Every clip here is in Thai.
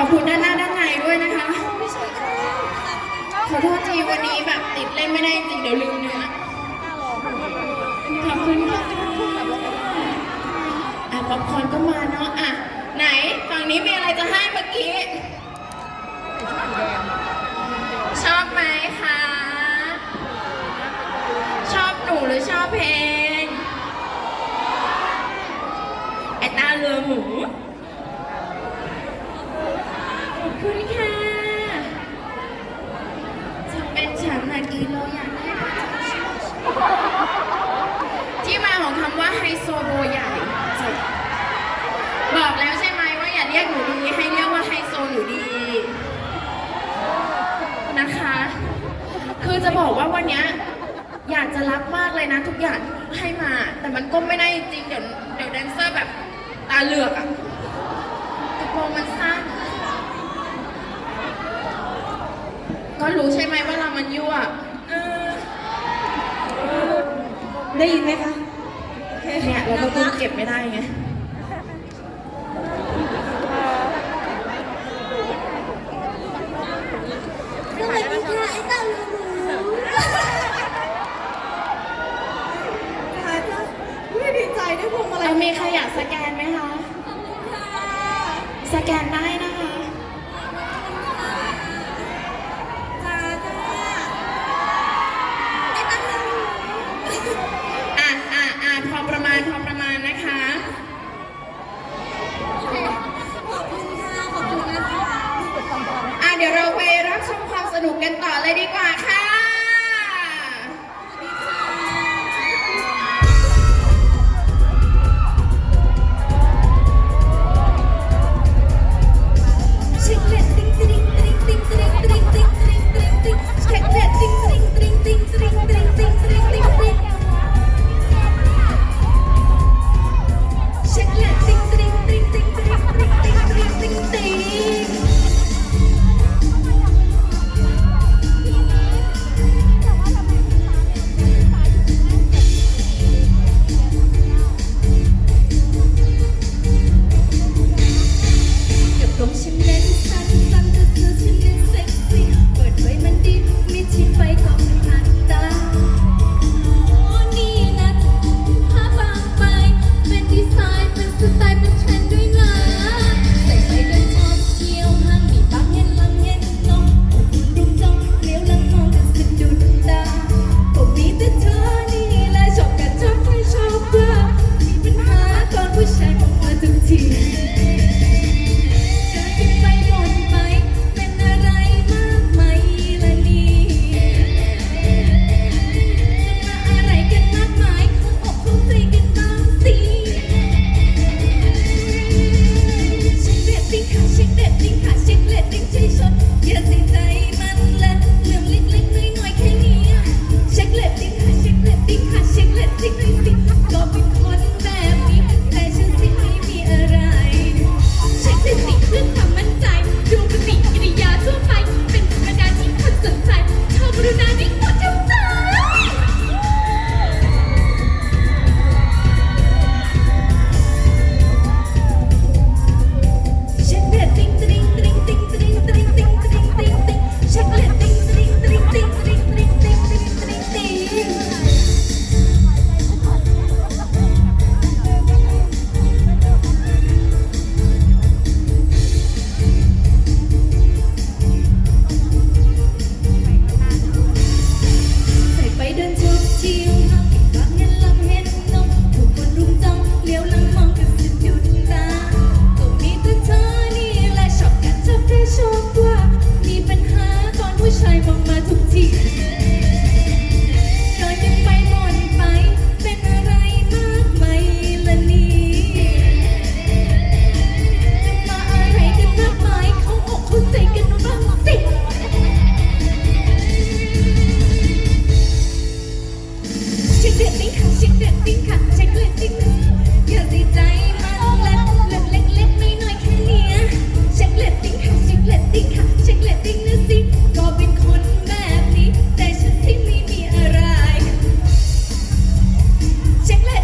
ขอบคุณด้านหน้าด้านในด้วยนะคะ ขอโทษทีวันนี้แบบติดเล่นไม่ได้จริงเดี๋ยวลืมเนื้อขอบคุณค่ะอะป๊อปคอร์นก็มาเนาะอะ ไหนฝั่งนี้มีอะไรจะให้เมื่อกี้ ชอบไหมคะ ชอบหนูหรือชอบเพลง ไอตาเรือหมู ขอบคุณค่ะจะเป็นฉันนากีโลอยากได้ที่มาของคำว่าไฮโซโบใหญ่จบบอกแล้วใช่ไหมว่าอย่าเรียกหนูดี ให้เรียกว่าไฮโซหนูดี นะคะ คือจะบอกว่าวันเนี้ยอยากจะรับมากเลยนะ ทุกอย่างให้มา แต่มันก็ไม่ได้จริงๆเดี๋ยวเดี๋ยวแดนเซอร์แบบตาเหลือกอะกระโปรงมันสั้นก็รู้ใช่ไหมว่าเรามันยั่วเออได้ยินไหมคะเนี่ยเราก็ต้องเก็บไม่ได้ไง สวัสดีค่ะไอ้เต้าหนูค่ะจ้าไม่ดีใจได้พวงมาลั เรา ย มีใครอยากสแกนไหมคะ สแกนได้นะ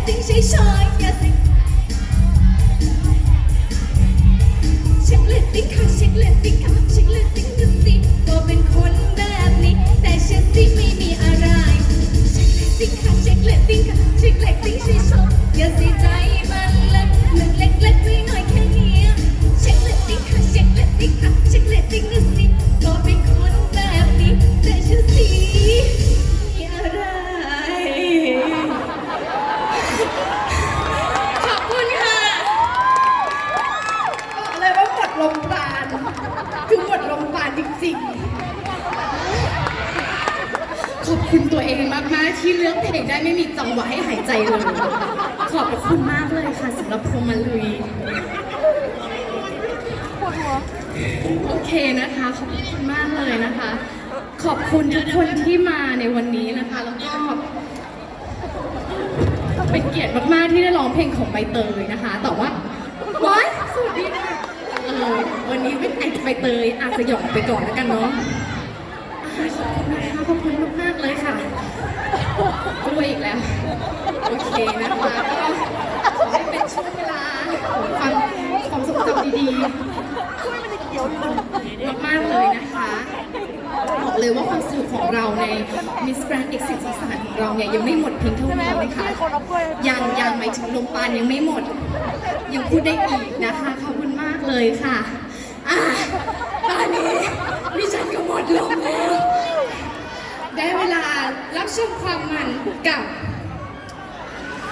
ติ้งเฉยๆอย่าสิเช็คเลตติ้งค่ะเช็คเลตติ้งค่ะเช็คเลตติ้งดูสิก็เป็นคนแบบนี้ แต่เช็คสิไม่มีอะไรเช็คเลตติ้งค่ะเช็คเลตติ้งค่ะเช็คเลตติ้งเฉยๆอย่าสิใจมันเล็กเล็กเล็กเล็กไม่น้อยแค่นี้เช็คเลตติ้งค่ะเช็คเลตติ้งค่ะเช็คเลตติ้งดูสิก็เป็นคนแบบนี้แต่เช็คสิ คุณตัวเองมากๆที่เลือกเพลงได้ไม่มีจังหวะให้หายใจเลย ขอบคุณมากเลยค่ะสำหรับพรหมลุยโอเคนะคะ ขอบคุณมากเลยนะคะ ขอบคุณทุกคนที่มาในวันนี้นะคะ แล้วก็เป็นเกียรติมากๆที่ได้ร้องเพลงของใบเตยนะคะ แต่ว่าว้ายสวัสดีค่ะเออวันนี้เป็นไอใบเตยอาจจะหยอกไปก่อนแล้วกันเนาะขอบคุณนะคะขอบคุณ มากๆเลยค่ะกล้วยอีกแล้ว โอเคนะคะก็ขอให้เป็นช่วงเวลาความความทรงจำดีๆมากๆเลยนะคะบอกเลยว่าความสนุกของเราใน Miss Grand อีกสิ่งสีสันของเราเนี่ยยังไม่หมดเพียงเท่านี้นะคะยังยังไม่ถึงลมปานยังไม่หมด ยังพูดได้อีกนะคะขอบคุณมากเลยค่ะอะตอนนี้ดิฉันก็หมดลมแล้ว ได้เวลารับชมความมันกับ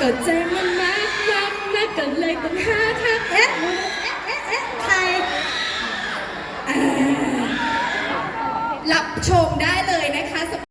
กิดใจมันมากมากมากเกิดเลยต้องหาทางเอ๊ะเอ๊ะเอ๊ะเอ๊ะใครรับชมได้เลยนะคะ